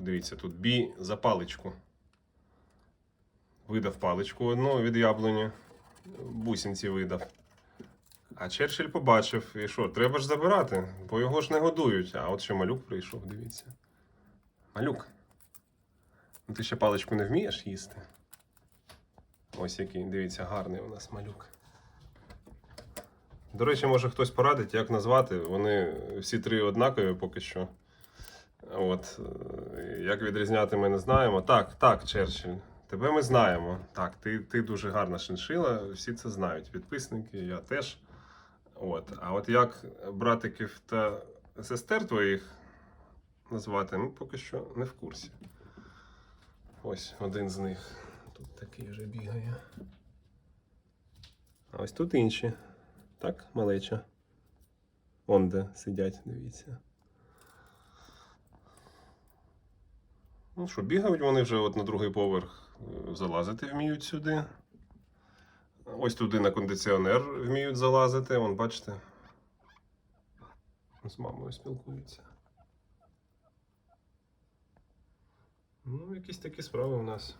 Подивіться, тут бій за паличку. Видав паличку одну від яблуні. Бусинці видав. А Черчилль побачив, і що, треба ж забирати, бо його ж не годують. А от ще малюк прийшов, дивіться. Малюк. Ну ти ще паличку не вмієш їсти? Ось який, дивіться, гарний у нас малюк. До речі, може хтось порадить, як назвати. Вони всі три однакові поки що. От, як відрізняти, ми не знаємо. Так, так, Черчилль, тебе ми знаємо. Так, ти, ти дуже гарна шиншила, всі це знають. Підписники, я теж. От. А от як братиків та сестер твоїх назвати, ми поки що не в курсі. Ось один з них. Тут такий вже бігає. А ось тут інші. Так, малеча. Он де сидять, дивіться. Ну що, бігають вони вже от на другий поверх е, залазити вміють сюди. Ось туди на кондиціонер вміють залазити, вон бачите. З мамою спілкуються. Ну, якісь такі справи у нас.